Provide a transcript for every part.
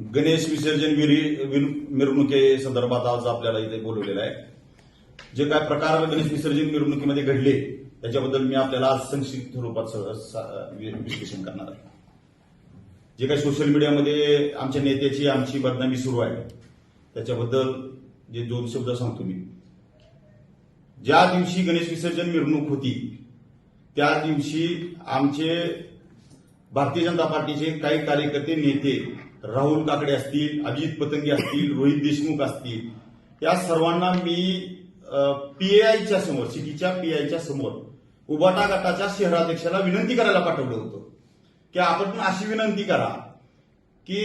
गणेश विसर्जन विरी- विर- मिरवणुकी संदर्भात आज आपल्याला इथे बोलवलेलं आहे. जे काय प्रकार गणेश विसर्जन मिरवणुकीमध्ये घडले त्याच्याबद्दल मी आपल्याला आज संक्षिप्त स्वरूपात स- विश्लेषण करणार आहे. जे काही सोशल मीडियामध्ये आमच्या नेत्याची आमची बदनामी सुरू आहे त्याच्याबद्दल जे दोन शब्द सांगतो मी. ज्या दिवशी गणेश विसर्जन मिरवणूक होती त्या दिवशी आमचे भारतीय जनता पार्टीचे काही कार्यकर्ते नेते राहुल काकडे असतील अजित पतंगे असतील रोहित देशमुख असतील या सर्वांना मी पीएआयच्या समोर सिटीच्या पीआयच्या समोर उबाटा गटाच्या शहराध्यक्षाला विनंती करायला पाठवलं होतं. की आपण अशी विनंती करा की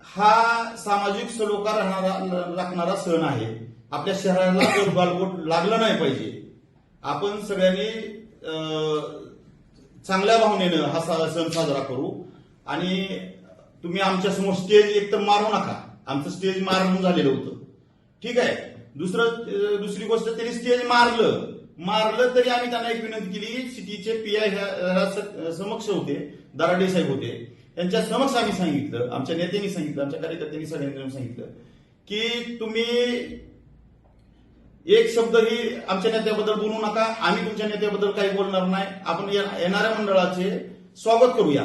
हा सामाजिक सलोखा राहणारा राखणारा सण आहे. आपल्या शहराला गट लागलं नाही पाहिजे. आपण सगळ्यांनी चांगल्या भावनेनं हा सा- सण साजरा करू. आणि तुम्ही आमच्यासमोर स्टेज एक तर मारू नका. आमचं स्टेज मारून झालेलं होतं. ठीक आहे? दुसरं दुसरी गोष्ट त्यांनी स्टेज मारलं. मारलं तरी आम्ही त्यांना एक विनंती केली सिटीचे पी आय समक्ष होते दराडे साहेब होते. त्यांच्या समक्ष आम्ही सांगितलं आमच्या नेत्यांनी सांगितलं आमच्या कार्यकर्त्यांनी सगळ्यांनी सांगितलं की तुम्ही एक शब्दही आमच्या नेत्याबद्दल बोलू नका. आम्ही तुमच्या नेत्याबद्दल काही बोलणार नाही. आपण येणाऱ्या मंडळाचे स्वागत करूया.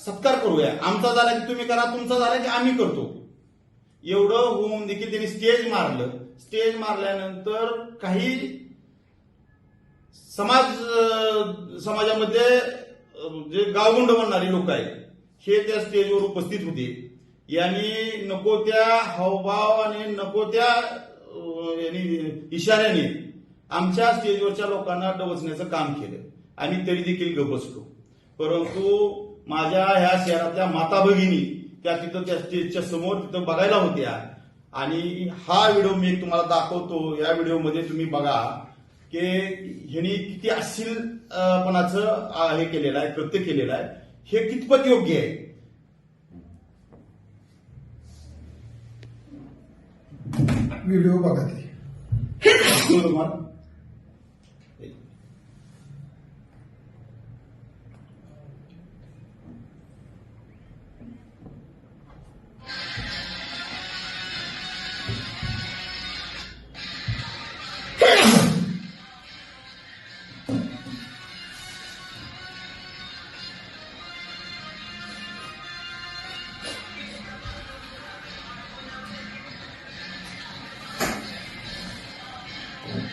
सत्कार करूया. आमचा झाला की तुम्ही करा तुमचा झाला की आम्ही करतो. एवढं होऊन देखील त्यांनी स्टेज मारलं. स्टेज मारल्यानंतर काही समाज समाजामध्ये जे गावगुंड म्हणणारे लोक आहेत हे त्या स्टेजवर उपस्थित होते. यांनी नको त्या हावभाव आणि नको त्या इशाऱ्याने आमच्या स्टेजवरच्या लोकांना डवचण्याचं काम केलं. आम्ही तरी देखील गबसलो परंतु माझ्या ह्या शहरातल्या माता भगिनी त्या तिथं त्या स्टेजच्या समोर तिथं बघायला होत्या. आणि हा व्हिडिओ मी तुम्हाला दाखवतो. या व्हिडिओमध्ये तुम्ही बघा की ह्यांनी किती अश्लीलपणाचं हे केलेलं आहे कृत्य केलेलं आहे. हे कितपत योग्य आहे? व्हिडिओ बघा ते.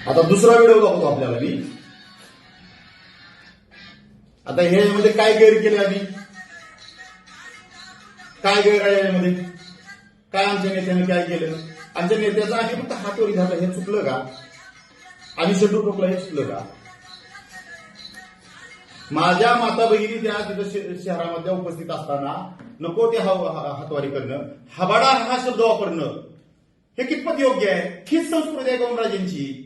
आता दुसरा व्हिडिओ दाखवतो आपल्याला मी. आता हे यामध्ये काय गैर केले आम्ही? काय गैर आहे यामध्ये काय आमच्या नेत्याने काय केलं? आमच्या नेत्याचा आम्ही फक्त हातोरी झालं. हे चुकलं का? आम्ही शेड्यू टोकलं हे चुकलं का? माझ्या माता बहिणी त्या तिथं शहरामध्ये उपस्थित असताना नको ते हाव- हा- हातवारी करणं. हबाडा हा शब्द वापरणं. हे कितपत योग्य आहे? हीच संस्कृती आहे ओमराजेंची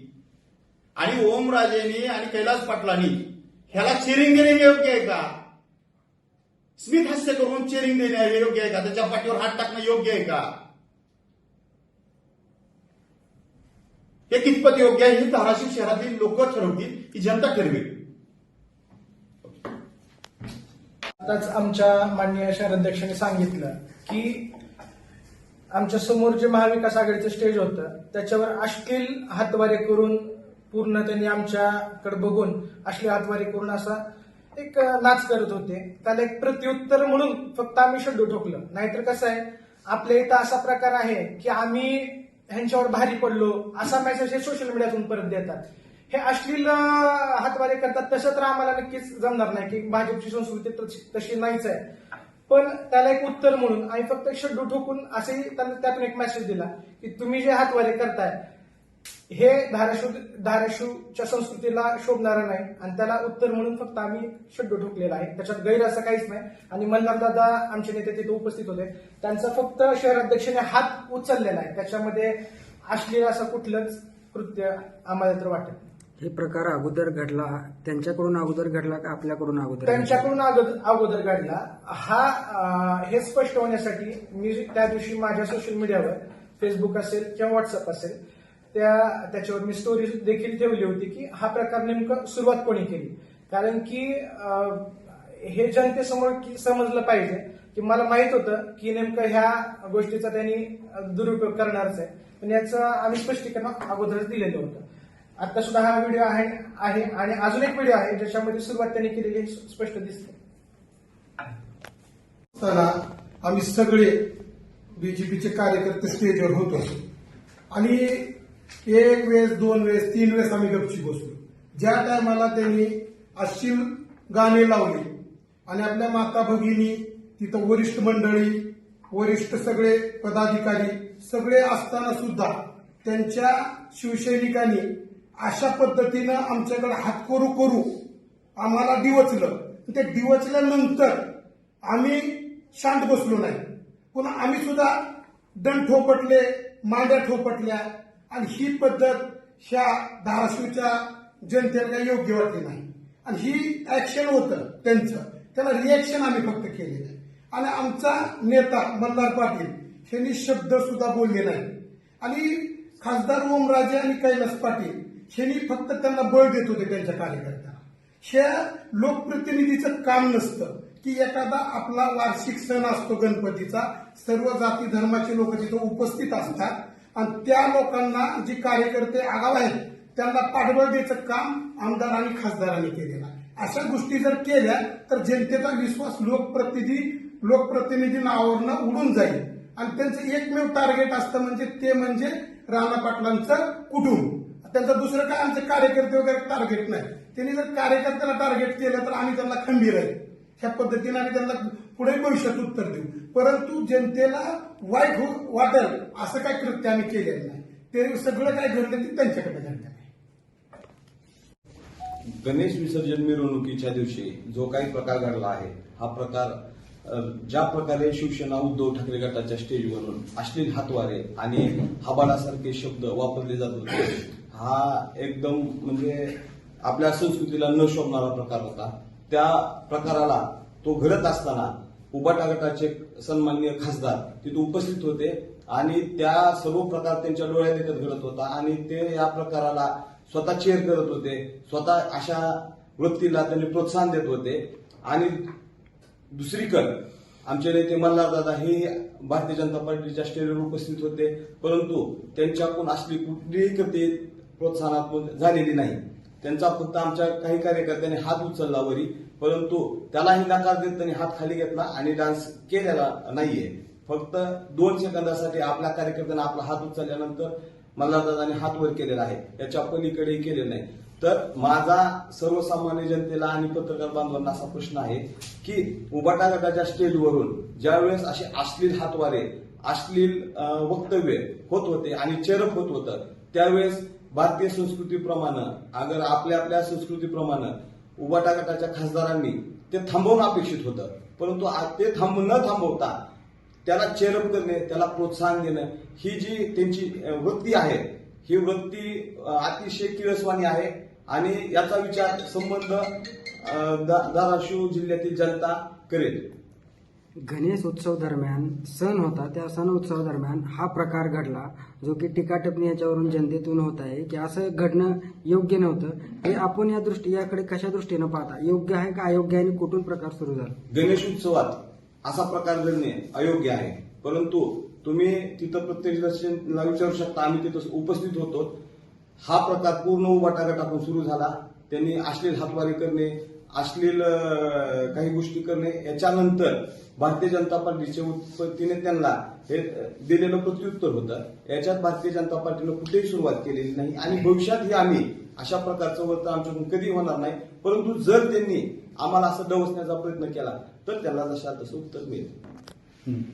आणि ओमराजेनी आणि कैलास पाटलांनी ह्याला चेरिंग देणे योग्य आहे का? स्मित हास्य करून चेरिंग देणे योग्य आहे का? त्याच्या पाठीवर हात टाकणं योग्य आहे का? हे कितपत योग्य आहे? हे धाराशिव शहरातील लोक ठरवतील ही जनता ठरवेल. आताच आमच्या माननीय शहराध्यक्षांनी सांगितलं की आमच्यासमोर जे महाविकास आघाडीचं स्टेज होतं त्याच्यावर अश्लील हातवारे करून पूर्ण त्यांनी आमच्याकडे बघून अश्लील हातवारी करून असा एक नाच करत होते. त्याला एक प्रत्युत्तर म्हणून फक्त आम्ही शड्डू ठोकलं. नाहीतर कसं आहे आपल्या इथं असा प्रकार आहे की आम्ही ह्यांच्यावर भारी पडलो असा मेसेज हे सोशल मीडियातून परत देतात. हे अश्लील हातवारे करतात तसं तर आम्हाला नक्कीच जमणार नाही की भाजपची संस्कृती तशी- तशी नाहीच आहे. पण त्याला एक उत्तर म्हणून आम्ही फक्त शड्डू ठोकून असेही त्याला त्यातून एक मेसेज दिला की तुम्ही जे हातवारे करताय हे धाराशिव धाराशिवच्या संस्कृतीला शोभणारं नाही. आणि त्याला उत्तर म्हणून फक्त आम्ही शड्डू ठोकलेला आहे. त्याच्यात गैर असं काहीच नाही. आणि मल्हार दादा आमचे नेते तिथे उपस्थित होते. त्यांचा फक्त शहराध्यक्षाने हात उचललेला आहे. त्याच्यामध्ये अश्लील असं कुठलंच कृत्य आम्हाला तर वाटत. हे प्रकार अगोदर घडला. त्यांच्याकडून अगोदर घडला का आपल्याकडून अगोदर घडला? त्यांच्याकडून अगोदर काढला हा हे स्पष्ट होण्यासाठी मी त्या दिवशी माझ्या सोशल मीडियावर फेसबुक असेल किंवा व्हॉट्सअप असेल त्या त्याच्यावर मी स्टोरी देखील ठेवली होती की हा प्रकार नेमकं सुरुवात कोणी केली? कारण की हे जनतेसमोर समजलं पाहिजे की मला माहीत होतं की नेमकं ह्या गोष्टीचा त्यांनी दुरुपयोग करणारच आहे. पण याचं आम्ही स्पष्टीकरण अगोदरच दिलेलं होतं. आता सुद्धा हा व्हिडिओ आहे आहे आणि अजून एक व्हिडिओ आहे ज्याच्यामध्ये सुरुवात त्यांनी केलेली स्पष्ट दिसते आम्ही सगळे बीजेपीचे कार्यकर्ते स्टेजवर होतो. आणि एक वेळेस दोन वेळेस तीन वेळेस आम्ही गपची बसलो. ज्या टायमाला त्यांनी अश्लील गाणे लावले आणि आपल्या माता भगिनी तिथं वरिष्ठ मंडळी वरिष्ठ सगळे पदाधिकारी सगळे असताना सुद्धा त्यांच्या शिवसैनिकांनी अशा पद्धतीनं आमच्याकडे हात करू करू आम्हाला डिवचलं. ते डिवचल्यानंतर आम्ही शांत बसलो नाही. पुन्हा आम्ही सुद्धा दंड ठोपटले मांड्या ठोपटल्या. आणि ही पद्धत ह्या धाराशिवच्या जनतेला योग्य वाटली नाही. आणि ही ऍक्शन होतं त्यांचं. त्याला रिॲक्शन आम्ही फक्त केलेलं आहे. आणि आमचा नेता मल्हार पाटील यांनी शब्द सुद्धा बोलले नाही आणि खासदार ओमराजे आणि कैलास पाटील यांनी फक्त त्यांना बळ देत होते त्यांच्या कार्यकर्त्यांना. ह्या लोकप्रतिनिधीचं काम नसतं की एखादा आपला वार्षिक सण असतो गणपतीचा. सर्व जाती धर्माचे लोक तिथं उपस्थित असतात. आणि त्या लोकांना जे कार्यकर्ते आगाव आहेत त्यांना पाठबळ द्यायचं काम आमदार आणि खासदारांनी केलेलं आहे. अशा गोष्टी जर केल्या तर जनतेचा विश्वास लोकप्रतिनिधी लोकप्रतिनिधी नावावरनं उडून जाईल. आणि त्यांचं एकमेव टार्गेट असतं म्हणजे ते म्हणजे राणा पाटलांचं कुटुंब. त्यांचं दुसरं काय आमचे कार्यकर्ते वगैरे टार्गेट नाही. त्यांनी जर कार्यकर्त्याला टार्गेट केलं तर आम्ही त्यांना खंबीर आहे. ह्या पद्धतीने आम्ही त्यांना पुढे भविष्यात उत्तर देऊ. परंतु जनतेला वाईट हो- वाटेल असं काय कृत्य आम्ही केलेलं नाही. ते सगळं काय घडलं ते त्यांच्याकडे घडलं गणेश विसर्जन मिरवणुकीच्या दिवशी जो काही प्रकार घडला आहे हा प्रकार ज्या प्रकारे शिवसेना उद्धव ठाकरे गटाच्या स्टेजवरून अश्लील हातवारे आणि हबाडासारखे शब्द वापरले जात होते हा एकदम म्हणजे आपल्या संस्कृतीला न शोभणारा प्रकार होता. त्या प्रकाराला तो घडत असताना उबाटा गटाचे सन्माननीय खासदार तिथे उपस्थित होते आणि त्या सर्व प्रकार त्यांच्या डोळ्यात एकच घडत होता आणि ते या प्रकाराला स्वतः चेअर करत होते स्वतः अशा वृत्तीला त्यांनी प्रोत्साहन देत होते. आणि दुसरीकडे आमचे नेते मल्हारदादा हे भारतीय जनता पार्टीच्या स्टेजवर उपस्थित होते परंतु त्यांच्याकडून असली कुठलीही कृती प्रोत्साहनात्मक झालेली नाही. त्यांचा फक्त आमच्या काही कार्यकर्त्यांनी हात उचलला वरी. परंतु त्यालाही नकार देत त्यांनी हात खाली घेतला आणि डान्स केलेला नाहीये. फक्त दोन सेकंदासाठी आपल्या कार्यकर्त्यांना आपला हात उचलल्यानंतर मल्हारदादांनी हात वर केलेला आहे. याच्या पलीकडेही केलेलं नाही. तर माझा सर्वसामान्य जनतेला आणि पत्रकार बांधवांना असा प्रश्न आहे की उबाटा गटाच्या स्टेजवरून ज्यावेळेस असे अश्लील हातवारे अश्लील वक्तव्य होत होते आणि चेरप होत होतं त्यावेळेस भारतीय संस्कृतीप्रमाणे अगर आपल्या आपल्या संस्कृतीप्रमाणे उबाटा गटाच्या खासदारांनी ते थांबवणं अपेक्षित होतं. परंतु ते थांब न थांबवता त्याला चेरप करणे त्याला प्रोत्साहन देणं ही जी त्यांची वृत्ती आहे ही वृत्ती अतिशय किळसवाणी आहे. आणि याचा विचार संबंध धाराशिव जिल्ह्यातील जनता करेल. गणेश उत्सव दरम्यान सण होता त्या सण उत्सव दरम्यान हा प्रकार घडला जो की टिकाटपणी याच्यावरून जनतेतून होत आहे की असं घडणं योग्य नव्हतं. हे आपण या दृष्टी याकडे कशा दृष्टीनं पाहता? योग्य आहे का अयोग्य आहे आणि कुठून प्रकार सुरू झाला? गणेश उत्सवात असा प्रकार घडणे अयोग्य आहे. परंतु तुम्ही तिथं प्रत्यक्षदर्शनला विचारू शकता आम्ही तिथं उपस्थित होतो. हा प्रकार पूर्ण उभाटा सुरू झाला. त्यांनी अश्लील हातवारी करणे अश्लील काही गोष्टी करणे. याच्यानंतर भारतीय जनता पार्टीच्या उत्पत्तीने त्यांना हे दिलेलं प्रत्युत्तर होतं. याच्यात भारतीय जनता पार्टीनं कुठेही सुरुवात केलेली नाही आणि भविष्यातही आम्ही अशा प्रकारचं वर्तन आमच्याकडून कधी होणार नाही. परंतु जर त्यांनी आम्हाला असं डवसण्याचा प्रयत्न केला तर त्यांना जशा तसं उत्तर मिळेल.